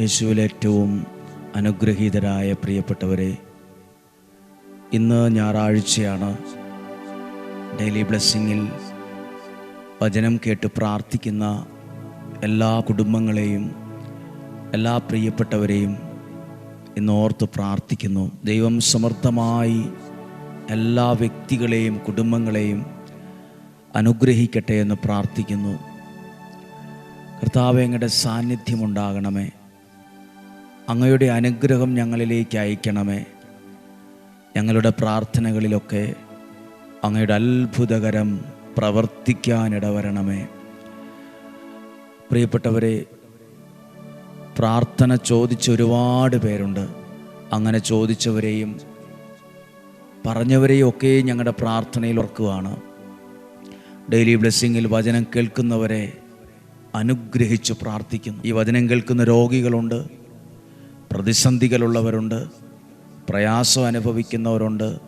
യേശുവിൽ ഏറ്റവും അനുഗ്രഹീതരായ പ്രിയപ്പെട്ടവരെ ഇന്ന് ഞായറാഴ്ചയാണ് ഡെയിലി ബ്ലെസ്സിങ്ങിൽ വചനം കേട്ട് പ്രാർത്ഥിക്കുന്ന എല്ലാ കുടുംബങ്ങളെയും എല്ലാ പ്രിയപ്പെട്ടവരെയും ഇന്ന് ഓർത്ത് പ്രാർത്ഥിക്കുന്നു. ദൈവം സമർത്ഥമായി എല്ലാ വ്യക്തികളെയും കുടുംബങ്ങളെയും അനുഗ്രഹിക്കട്ടെ എന്ന് പ്രാർത്ഥിക്കുന്നു. കർത്താവ് അങ്ങയുടെ സാന്നിധ്യമുണ്ടാകണമേ. അങ്ങയുടെ അനുഗ്രഹം ഞങ്ങളിലേക്ക് അയക്കണമേ. ഞങ്ങളുടെ പ്രാർത്ഥനകളിലൊക്കെ അങ്ങയുടെ അത്ഭുതകരം പ്രവർത്തിക്കാനിടവരണമേ പ്രിയപ്പെട്ടവരെ പ്രാർത്ഥന ചോദിച്ച ഒരുപാട് പേരുണ്ട്. അങ്ങനെ ചോദിച്ചവരെയും പറഞ്ഞവരെയും ഒക്കെ ഞങ്ങളുടെ പ്രാർത്ഥനയിൽ ഓർക്കുകയാണ്. ഡെയിലി ബ്ലെസ്സിങ്ങിൽ വചനം കേൾക്കുന്നവരെ അനുഗ്രഹിച്ച് പ്രാർത്ഥിക്കുന്നു. ഈ വചനം കേൾക്കുന്ന രോഗികളുണ്ട്. പ്രതിസന്ധികളുള്ളവരുണ്ട് പ്രയാസം അനുഭവിക്കുന്നവരുണ്ട്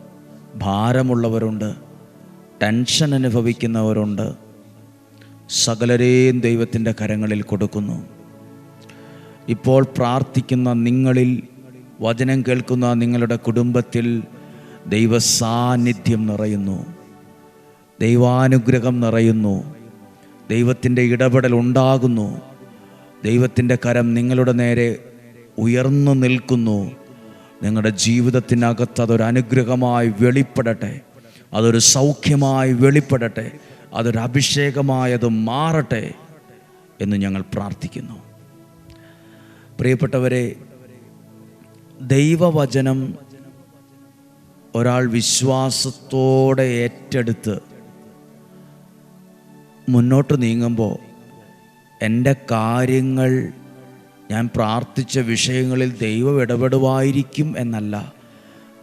ഭാരമുള്ളവരുണ്ട് ടെൻഷൻ അനുഭവിക്കുന്നവരുണ്ട്. സകലരെയും ദൈവത്തിന്റെ കരങ്ങളിൽ കൊടുക്കുന്നു. ഇപ്പോൾ പ്രാർത്ഥിക്കുന്ന നിങ്ങളിൽ വചനം കേൾക്കുന്ന നിങ്ങളുടെ കുടുംബത്തിൽ ദൈവസാന്നിധ്യം നിറയുന്നു. ദൈവാനുഗ്രഹം നിറയുന്നു. ദൈവത്തിന്റെ ഇടപെടൽ ഉണ്ടാകുന്നു. ദൈവത്തിന്റെ കരം നിങ്ങളുടെ നേരെ ഉയർന്നു നിൽക്കുന്നു. നിങ്ങളുടെ ജീവിതത്തിനകത്ത് അതൊരു അനുഗ്രഹമായി വെളിപ്പെടട്ടെ. അതൊരു സൗഖ്യമായി വെളിപ്പെടട്ടെ. അതൊരു അഭിഷേകമായത് മാറട്ടെ എന്ന് ഞങ്ങൾ പ്രാർത്ഥിക്കുന്നു. പ്രിയപ്പെട്ടവരെ ദൈവവചനം ഒരാൾ വിശ്വാസത്തോടെ ഏറ്റെടുത്ത് മുന്നോട്ട് നീങ്ങുമ്പോൾ എന്റെ കാര്യങ്ങൾ ഞാൻ പ്രാർത്ഥിച്ച വിഷയങ്ങളിൽ ദൈവം ഇടപെടുവായിരിക്കും എന്നല്ല.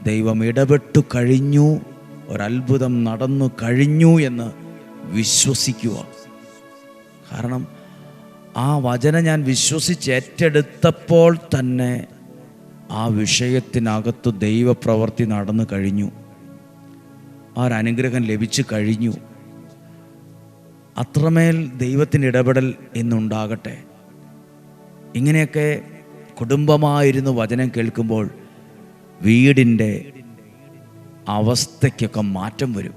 ദൈവം ഇടപെട്ടു കഴിഞ്ഞു ഒരത്ഭുതം നടന്നു കഴിഞ്ഞു എന്ന് വിശ്വസിക്കുക. കാരണം ആ വചനം ഞാൻ വിശ്വസിച്ച് ഏറ്റെടുത്തപ്പോൾ തന്നെ ആ വിഷയത്തിനകത്ത് ദൈവപ്രവൃത്തി നടന്നു കഴിഞ്ഞു. ആ ഒരു അനുഗ്രഹം ലഭിച്ചു കഴിഞ്ഞു. അത്രമേൽ ദൈവത്തിന്റെ ഇടപെടൽ ഇന്നുണ്ടാകട്ടെ. ഇങ്ങനെയൊക്കെ കുടുംബമായിരുന്നു വചനം കേൾക്കുമ്പോൾ വീടിന്റെ അവസ്ഥയ്ക്കൊക്കെ മാറ്റം വരും.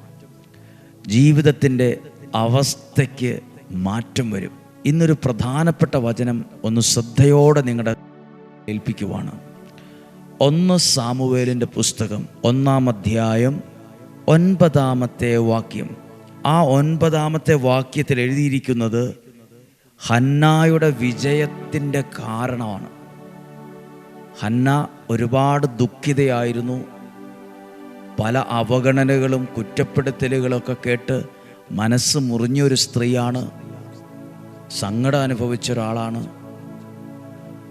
ജീവിതത്തിന്റെ അവസ്ഥയ്ക്ക് മാറ്റം വരും. ഇന്നൊരു പ്രധാനപ്പെട്ട വചനം ഒന്ന് ശ്രദ്ധയോടെ നിങ്ങളുടെ ഏൽപ്പിക്കുവാണ്. ഒന്ന് സാമുവേലിന്റെ പുസ്തകം ഒന്നാം അധ്യായം ഒൻപതാമത്തെ വാക്യം. ആ ഒൻപതാമത്തെ വാക്യത്തിൽ എഴുതിയിരിക്കുന്നത് ഹന്നായുടെ വിജയത്തിന്റെ കാരണമാണ്. ഹന്ന ഒരുപാട് ദുഃഖിതയായിരുന്നു. പല അവഗണനകളും കുറ്റപ്പെടുത്തലുകളൊക്കെ കേട്ട് മനസ്സ് മുറിഞ്ഞൊരു സ്ത്രീയാണ്. സങ്കടം അനുഭവിച്ച ഒരാളാണ്.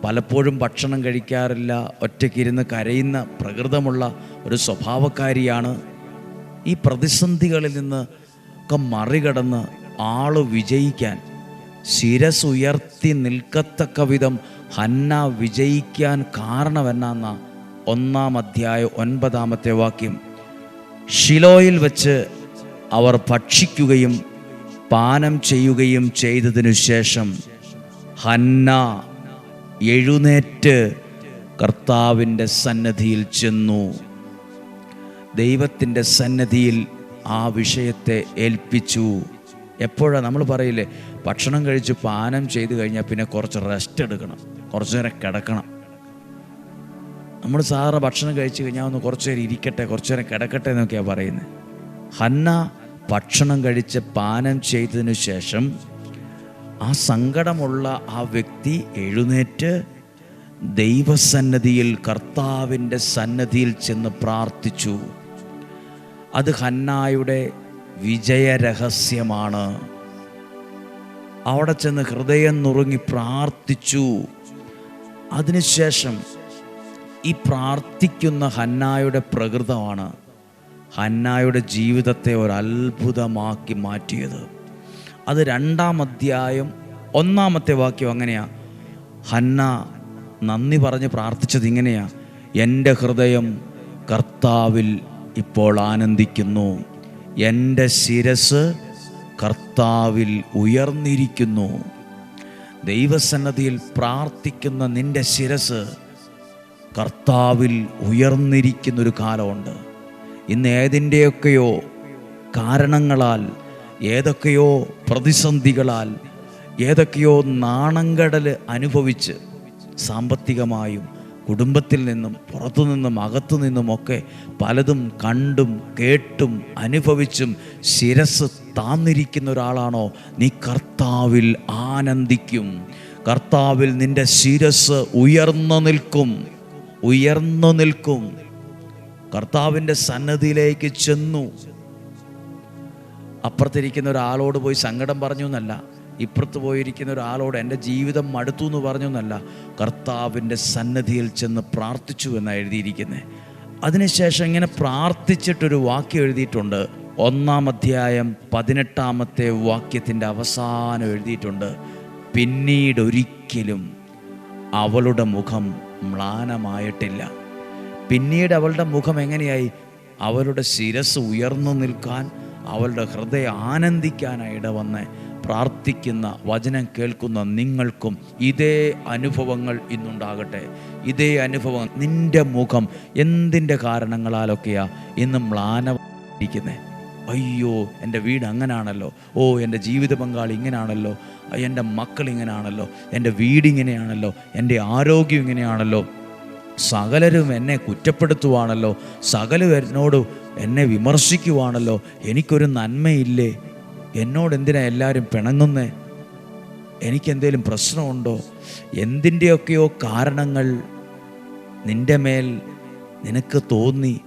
പലപ്പോഴും ഭക്ഷണം കഴിക്കാറില്ല ഒറ്റയ്ക്കിരുന്ന് കരയുന്ന പ്രകൃതമുള്ള ഒരു സ്വഭാവക്കാരിയാണ്. ഈ പ്രതിസന്ധികളിൽ നിന്ന് ഒക്കെ മറികടന്ന് ആൾ വിജയിക്കാൻ ശിരസുയർത്തി നിൽക്കത്തക്ക വിധം ഹന്ന വിജയിക്കാൻ കാരണമെന്നാന്ന ഒന്നാം അധ്യായ ഒൻപതാമത്തെ വാക്യം. ഷിലോയിൽ വച്ച് അവർ ഭക്ഷിക്കുകയും പാനം ചെയ്യുകയും ചെയ്തതിനു ശേഷം ഹന്ന എഴുന്നേറ്റ് കർത്താവിന്റെ സന്നദ്ധിയിൽ ചെന്നു. ദൈവത്തിന്റെ സന്നദ്ധിയിൽ ആ വിഷയത്തെ ഏൽപ്പിച്ചു. എപ്പോഴാണ് നമ്മൾ പറയില്ലേ? ഭക്ഷണം കഴിച്ച് പാനം ചെയ്ത് കഴിഞ്ഞാൽ പിന്നെ കുറച്ച് റെസ്റ്റ് എടുക്കണം. കുറച്ച് നേരം കിടക്കണം. നമ്മൾ സാധാരണ ഭക്ഷണം കഴിച്ച് കഴിഞ്ഞാൽ ഒന്ന് കുറച്ച് നേരം ഇരിക്കട്ടെ കുറച്ച് നേരം കിടക്കട്ടെ എന്നൊക്കെയാണ് പറയുന്നത് ഹന്ന ഭക്ഷണം കഴിച്ച് പാനം ചെയ്തതിനു ശേഷം ആ സങ്കടമുള്ള ആ വ്യക്തി എഴുന്നേറ്റ് ദൈവസന്നദ്ധിയിൽ കർത്താവിന്റെ സന്നദ്ധിയിൽ ചെന്ന് പ്രാർത്ഥിച്ചു. അത് ഹന്നായുടെ വിജയരഹസ്യമാണ്. അവിടെ ചെന്ന് ഹൃദയം നുറുങ്ങി പ്രാർത്ഥിച്ചു. അതിനുശേഷം ഈ പ്രാർത്ഥിക്കുന്ന ഹന്നായുടെ പ്രകൃതമാണ്. ഹന്നായുടെ ജീവിതത്തെ ഒരു അത്ഭുതമാക്കി മാറ്റിയത്. അത് രണ്ടാം അധ്യായം ഒന്നാമത്തെ വാക്യം അങ്ങനെയാ. ഹന്ന നന്ദി പറഞ്ഞ് പ്രാർത്ഥിച്ചത് ഇങ്ങനെയാ. എന്റെ ഹൃദയം കർത്താവിൽ ഇപ്പോൾ ആനന്ദിക്കുന്നു. എന്റെ ശിരസ് കർത്താവിൽ ഉയർന്നിരിക്കുന്നു. ദൈവസന്നദ്ധിയിൽ പ്രാർത്ഥിക്കുന്ന നിന്റെ ശിരസ് കർത്താവിൽ ഉയർന്നിരിക്കുന്നൊരു കാലമുണ്ട്. ഇന്ന് ഏതിന്റെയൊക്കെയോ കാരണങ്ങളാൽ ഏതൊക്കെയോ പ്രതിസന്ധികളാൽ ഏതൊക്കെയോ നാണങ്കടൽ അനുഭവിച്ച് സാമ്പത്തികമായും കുടുംബത്തിൽ നിന്നും പുറത്തു നിന്നും അകത്തു നിന്നുമൊക്കെ പലതും കണ്ടും കേട്ടും അനുഭവിച്ചും ശിരസ് താന്നിരിക്കുന്ന ഒരാളാണോ? നീ കർത്താവിൽ ആനന്ദിക്കും. കർത്താവിൽ നിന്റെ ശിരസ് ഉയർന്നു നിൽക്കും. ഉയർന്നു നിൽക്കും. കർത്താവിന്റെ സന്നദ്ധിയിലേക്ക് ചെന്നു. അപ്പുറത്തിരിക്കുന്ന ഒരാളോട് പോയി സങ്കടം പറഞ്ഞു എന്നല്ല ഇപ്പുറത്ത് പോയിരിക്കുന്ന ഒരാളോട് എന്റെ ജീവിതം മടുത്തു എന്ന് പറഞ്ഞു എന്നല്ല കർത്താവിന്റെ സന്നദ്ധിയിൽ ചെന്ന് പ്രാർത്ഥിച്ചു എന്നാണ് എഴുതിയിരിക്കുന്നത് അതിനുശേഷം ഇങ്ങനെ പ്രാർത്ഥിച്ചിട്ടൊരു വാക്യം എഴുതിയിട്ടുണ്ട്. ഒന്നാം അധ്യായം പതിനെട്ടാമത്തെ വാക്യത്തിന്റെ അവസാനം എഴുതിയിട്ടുണ്ട്. പിന്നീട് ഒരിക്കലും അവളുടെ മുഖം മ്ലാനമായിട്ടില്ല. പിന്നീട് അവളുടെ മുഖം എങ്ങനെയായി? അവളുടെ ശിരസ് ഉയർന്നു നിൽക്കാൻ അവളുടെ ഹൃദയ ആനന്ദിക്കാനായി ഇടവന്ന് പ്രാർത്ഥിക്കുന്ന വചനം കേൾക്കുന്ന നിങ്ങൾക്കും ഇതേ അനുഭവങ്ങൾ ഇന്നുണ്ടാകട്ടെ. ഇതേ അനുഭവം നിന്റെ മുഖം എന്തിന്റെ കാരണങ്ങളാലൊക്കെയാ ഇന്ന് മ്ലാനിരിക്കുന്നത് അയ്യോ എന്റെ വീട് അങ്ങനാണല്ലോ. ഓ എന്റെ ജീവിത പങ്കാളി ഇങ്ങനെയാണല്ലോ എന്റെ മക്കൾ ഇങ്ങനെയാണല്ലോ എന്റെ വീടിങ്ങനെയാണല്ലോ എന്റെ ആരോഗ്യം ഇങ്ങനെയാണല്ലോ. സകലരും എന്നെ കുറ്റപ്പെടുത്തുവാണല്ലോ. സകലരും എന്നോട് എന്നെ വിമർശിക്കുവാണല്ലോ. എനിക്കൊരു നന്മയില്ലേ? എന്നോട് എന്തിനാ എല്ലാവരും പിണങ്ങുന്നേ? എനിക്കെന്തേലും പ്രശ്നമുണ്ടോ? എന്തിന്റെയൊക്കെയോ കാരണങ്ങൾ നിന്റെ മേൽ നിനക്ക് തോന്നി.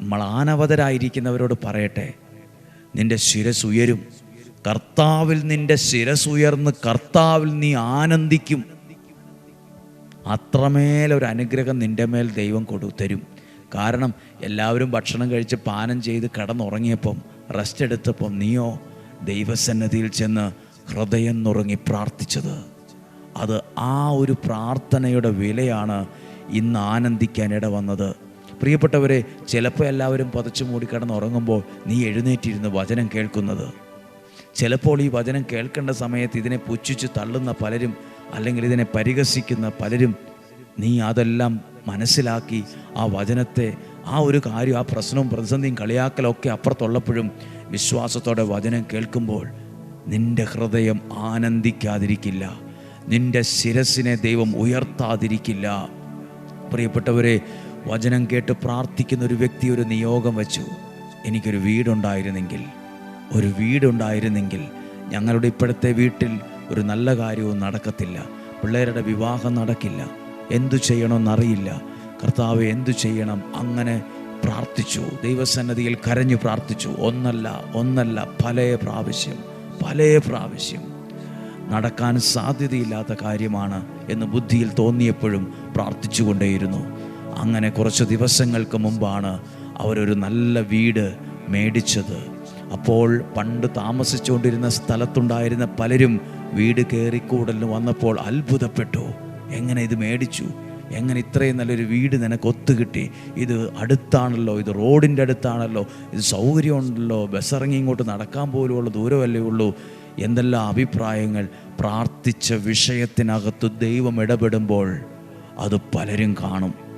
മ്ലാനവതരായിരിക്കുന്നവരോട് പറയട്ടെ. നിന്റെ ശിരസ് ഉയരും. കർത്താവിൽ നിന്റെ ശിരസ് ഉയർന്ന് കർത്താവിൽ നീ ആനന്ദിക്കും. അത്രമേലൊരു അനുഗ്രഹം നിന്റെ മേൽ ദൈവം കൊടു തരും. കാരണം എല്ലാവരും ഭക്ഷണം കഴിച്ച് പാനം ചെയ്ത് കിടന്നുറങ്ങിയപ്പം റെസ്റ്റ് എടുത്തപ്പം നീയോ ദൈവസന്നദ്ധിയിൽ ചെന്ന് ഹൃദയം നുറങ്ങി പ്രാർത്ഥിച്ചത്. അത് ആ ഒരു പ്രാർത്ഥനയുടെ വിലയാണ് ഇന്ന് ആനന്ദിക്കാൻ ഇട വന്നത്. പ്രിയപ്പെട്ടവരെ ചിലപ്പോൾ എല്ലാവരും പതച്ചു മൂടി കിടന്നുറങ്ങുമ്പോൾ നീ എഴുന്നേറ്റിരുന്ന് വചനം കേൾക്കുന്നത്. ചിലപ്പോൾ ഈ വചനം കേൾക്കേണ്ട സമയത്ത് ഇതിനെ പുച്ഛിച്ച് തള്ളുന്ന പലരും അല്ലെങ്കിൽ ഇതിനെ പരിഹസിക്കുന്ന പലരും നീ അതെല്ലാം മനസ്സിലാക്കി ആ വചനത്തെ ആ ഒരു കാര്യം ആ പ്രശ്നവും പ്രതിസന്ധിയും കളിയാക്കലൊക്കെ അപ്പുറത്തുള്ളപ്പോഴും വിശ്വാസത്തോടെ വചനം കേൾക്കുമ്പോൾ നിന്റെ ഹൃദയം ആനന്ദിക്കാതിരിക്കില്ല. നിന്റെ ശിരസിനെ ദൈവം ഉയർത്താതിരിക്കില്ല. പ്രിയപ്പെട്ടവരെ വചനം കേട്ട് പ്രാർത്ഥിക്കുന്ന ഒരു വ്യക്തി ഒരു നിയോഗം വെച്ചു. എനിക്കൊരു വീടുണ്ടായിരുന്നെങ്കിൽ ഒരു വീടുണ്ടായിരുന്നെങ്കിൽ ഞങ്ങളുടെ ഇപ്പോഴത്തെ വീട്ടിൽ ഒരു നല്ല കാര്യവും നടക്കത്തില്ല. പിള്ളേരുടെ വിവാഹം നടക്കില്ല. എന്തു ചെയ്യണമെന്നറിയില്ല. കർത്താവ് എന്തു ചെയ്യണം? അങ്ങനെ പ്രാർത്ഥിച്ചു. ദൈവസന്നദ്ധിയിൽ കരഞ്ഞു പ്രാർത്ഥിച്ചു. ഒന്നല്ല ഒന്നല്ല പല പ്രാവശ്യം പല പ്രാവശ്യം. നടക്കാൻ സാധ്യതയില്ലാത്ത കാര്യമാണ് എന്ന് ബുദ്ധിയിൽ തോന്നിയപ്പോഴും പ്രാർത്ഥിച്ചുകൊണ്ടേയിരുന്നു. അങ്ങനെ കുറച്ച് ദിവസങ്ങൾക്ക് മുമ്പാണ് അവരൊരു നല്ല വീട് മേടിച്ചത്. അപ്പോൾ പണ്ട് താമസിച്ചുകൊണ്ടിരുന്ന സ്ഥലത്തുണ്ടായിരുന്ന പലരും വീട് കയറിക്കൂടലിന് വന്നപ്പോൾ അത്ഭുതപ്പെട്ടു. എങ്ങനെ ഇത് മേടിച്ചു? എങ്ങനെ ഇത്രയും നല്ലൊരു വീട് നിനക്ക് ഒത്തുകിട്ടി ഇത് അടുത്താണല്ലോ ഇത് റോഡിന്റെ അടുത്താണല്ലോ ഇത് സൗകര്യമുണ്ടല്ലോ ബസ്സിറങ്ങി ഇങ്ങോട്ട് നടക്കാൻ പോലുമുള്ള ദൂരമല്ലേ ഉള്ളൂ. എന്തെല്ലാം അഭിപ്രായങ്ങൾ? പ്രാർത്ഥിച്ച വിഷയത്തിനകത്ത് ദൈവം ഇടപെടുമ്പോൾ അത് പലരും കാണും.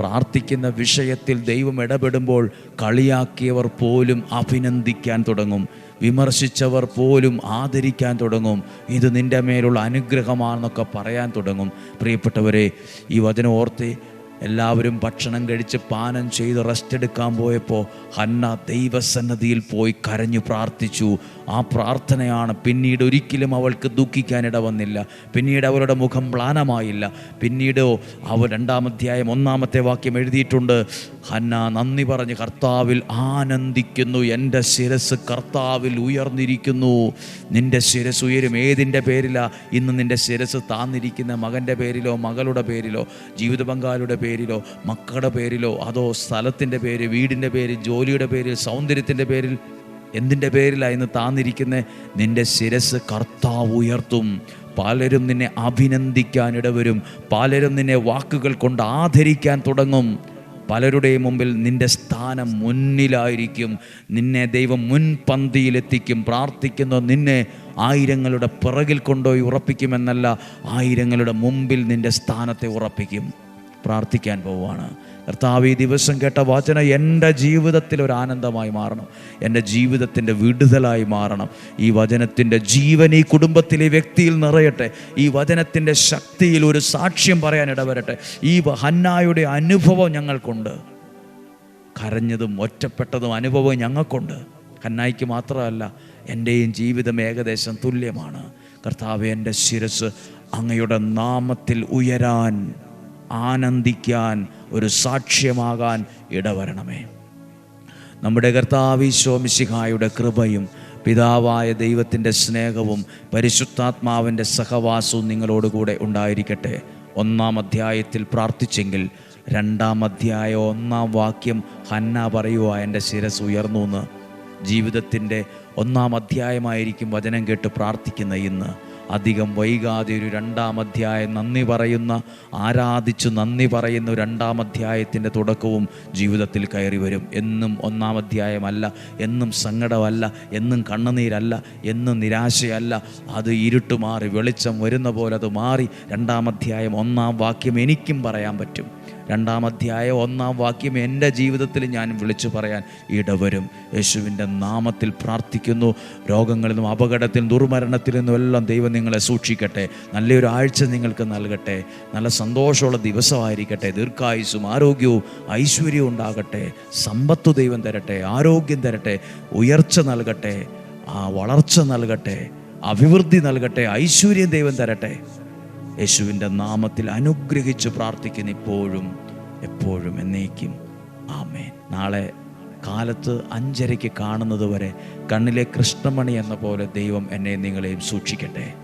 പ്രാർത്ഥിക്കുന്ന വിഷയത്തിൽ ദൈവം ഇടപെടുമ്പോൾ കളിയാക്കിയവർ പോലും അഭിനന്ദിക്കാൻ തുടങ്ങും. വിമർശിച്ചവർ പോലും ആദരിക്കാൻ തുടങ്ങും. ഇത് നിന്റെ മേലുള്ള അനുഗ്രഹമാണെന്നൊക്കെ പറയാൻ തുടങ്ങും. പ്രിയപ്പെട്ടവരെ ഈ വചനം ഓർത്ത് എല്ലാവരും ഭക്ഷണം കഴിച്ച് പാനം ചെയ്ത് റെസ്റ്റ് എടുക്കാൻ പോയപ്പോൾ ഹന്ന ദൈവസന്നദ്ധിയിൽ പോയി കരഞ്ഞു പ്രാർത്ഥിച്ചു. ആ പ്രാർത്ഥനയാണ് പിന്നീട് ഒരിക്കലും അവൾക്ക് ദുഃഖിക്കാനിട വന്നില്ല പിന്നീട് അവരുടെ മുഖം പ്ലാനമായില്ല പിന്നീട് അവ രണ്ടാമധ്യായം ഒന്നാമത്തെ വാക്യം എഴുതിയിട്ടുണ്ട്. ഹന്ന നന്ദി പറഞ്ഞ് കർത്താവിൽ ആനന്ദിക്കുന്നു. എന്റെ ശിരസ് കർത്താവിൽ ഉയർന്നിരിക്കുന്നു. നിന്റെ ശിരസ് ഉയരും. ഏതിന്റെ പേരിലാ? ഇന്ന് നിന്റെ ശിരസ് താന്നിരിക്കുന്ന മകന്റെ പേരിലോ മകളുടെ പേരിലോ ജീവിത പങ്കാളിയുടെ പേരിലോ മക്കളുടെ പേരിലോ അതോ സ്ഥലത്തിന്റെ പേര് വീടിന്റെ പേര് ജോലിയുടെ പേര് സൗന്ദര്യത്തിന്റെ പേരിൽ എന്തിന്റെ പേരിലാണ് ഇന്ന് താന്നിരിക്കുന്ന? നിന്റെ ശിരസ് കർത്താവ് ഉയർത്തും. പലരും നിന്നെ അഭിനന്ദിക്കാൻ ഇടവരും. പലരും നിന്നെ വാക്കുകൾ കൊണ്ട് ആദരിക്കാൻ തുടങ്ങും. പലരുടെയും മുമ്പിൽ നിന്റെ സ്ഥാനം മുന്നിലായിരിക്കും. നിന്നെ ദൈവം മുൻപന്തിയിലെത്തിക്കും പ്രാർത്ഥിക്കുന്ന നിന്നെ ആയിരങ്ങളുടെ പിറകിൽ കൊണ്ടുപോയി ഉറപ്പിക്കുമെന്നല്ല ആയിരങ്ങളുടെ മുമ്പിൽ നിന്റെ സ്ഥാനത്തെ ഉറപ്പിക്കും. പ്രാർത്ഥിക്കാൻ പോവുകയാണ്. കർത്താവ് ഈ ദിവസം കേട്ട വാചന എന്റെ ജീവിതത്തിൽ ഒരു ആനന്ദമായി മാറണം. എന്റെ ജീവിതത്തിന്റെ വിടുതലായി മാറണം. ഈ വചനത്തിന്റെ ജീവൻ ഈ കുടുംബത്തിലെ വ്യക്തിയിൽ നിറയട്ടെ. ഈ വചനത്തിന്റെ ശക്തിയിൽ ഒരു സാക്ഷ്യം പറയാൻ ഇടവരട്ടെ. ഈ ഹന്നായുടെ അനുഭവം ഞങ്ങൾക്കുണ്ട്. കരഞ്ഞതും ഒറ്റപ്പെട്ടതും അനുഭവം ഞങ്ങൾക്കുണ്ട്. ഹന്നായിക്ക് മാത്രമല്ല എന്റെയും ജീവിതം ഏകദേശം തുല്യമാണ്. കർത്താവ് എന്റെ ശിരസ് അങ്ങയുടെ നാമത്തിൽ ഉയരാൻ ആനന്ദിക്കാൻ ഒരു സാക്ഷ്യമാകാൻ ഇടവരണമേ. നമ്മുടെ കർത്താവിശ്വമിശിഹായുടെ കൃപയും പിതാവായ ദൈവത്തിന്റെ സ്നേഹവും പരിശുദ്ധാത്മാവിന്റെ സഹവാസവും നിങ്ങളോടുകൂടെ ഉണ്ടായിരിക്കട്ടെ. ഒന്നാം അധ്യായത്തിൽ പ്രാർത്ഥിച്ചെങ്കിൽ രണ്ടാം അധ്യായ ഒന്നാം വാക്യം ഹന്ന പറയുക എന്റെ ശിരസ് ഉയർന്നു എന്ന്. ജീവിതത്തിന്റെ ഒന്നാം അധ്യായമായിരിക്കും വചനം കേട്ട് പ്രാർത്ഥിക്കുന്ന ഇന്ന്. അധികം വൈകാതെ ഒരു രണ്ടാം അധ്യായം നന്ദി പറയുന്ന ആരാധിച്ച് നന്ദി പറയുന്ന രണ്ടാം അധ്യായത്തിന്റെ തുടക്കവും ജീവിതത്തിൽ കയറി വരും. എന്നും ഒന്നാം അധ്യായമല്ല എന്നും സങ്കടമല്ല എന്നും കണ്ണുനീരല്ല എന്നും നിരാശയല്ല. അത് ഇരുട്ട് മാറി വെളിച്ചം വരുന്ന പോലെ അത് മാറി രണ്ടാം അധ്യായം ഒന്നാം വാക്യം എനിക്കും പറയാൻ പറ്റും. രണ്ടാം അധ്യായം ഒന്നാം വാക്യം എന്റെ ജീവിതത്തിൽ ഞാൻ വിളിച്ചു പറയാൻ ഇടവരും. യേശുവിന്റെ നാമത്തിൽ പ്രാർത്ഥിക്കുന്നു. രോഗങ്ങളിൽ നിന്നും അപകടത്തിൽ ദുർമരണത്തിൽ നിന്നും എല്ലാം ദൈവം നിങ്ങളെ സൂക്ഷിക്കട്ടെ. നല്ലൊരു ആഴ്ച നിങ്ങൾക്ക് നൽകട്ടെ. നല്ല സന്തോഷമുള്ള ദിവസമായിരിക്കട്ടെ. ദീർഘായുസും ആരോഗ്യവും ഐശ്വര്യവും ഉണ്ടാകട്ടെ. സമ്പത്ത് ദൈവം തരട്ടെ. ആരോഗ്യം തരട്ടെ. ഉയർച്ച നൽകട്ടെ. ആ വളർച്ച നൽകട്ടെ. അഭിവൃദ്ധി നൽകട്ടെ. ഐശ്വര്യം ദൈവം തരട്ടെ. യേശുവിന്റെ നാമത്തിൽ അനുഗ്രഹിച്ച് പ്രാർത്ഥിക്കുന്ന ഇപ്പോഴും എപ്പോഴും എന്നേക്കും. ആമേൻ. നാളെ കാലത്ത് അഞ്ചരയ്ക്ക് കാണുന്നത് വരെ കണ്ണിലെ കൃഷ്ണമണി എന്ന പോലെ ദൈവം എന്നെ നിങ്ങളെയും സൂക്ഷിക്കട്ടെ.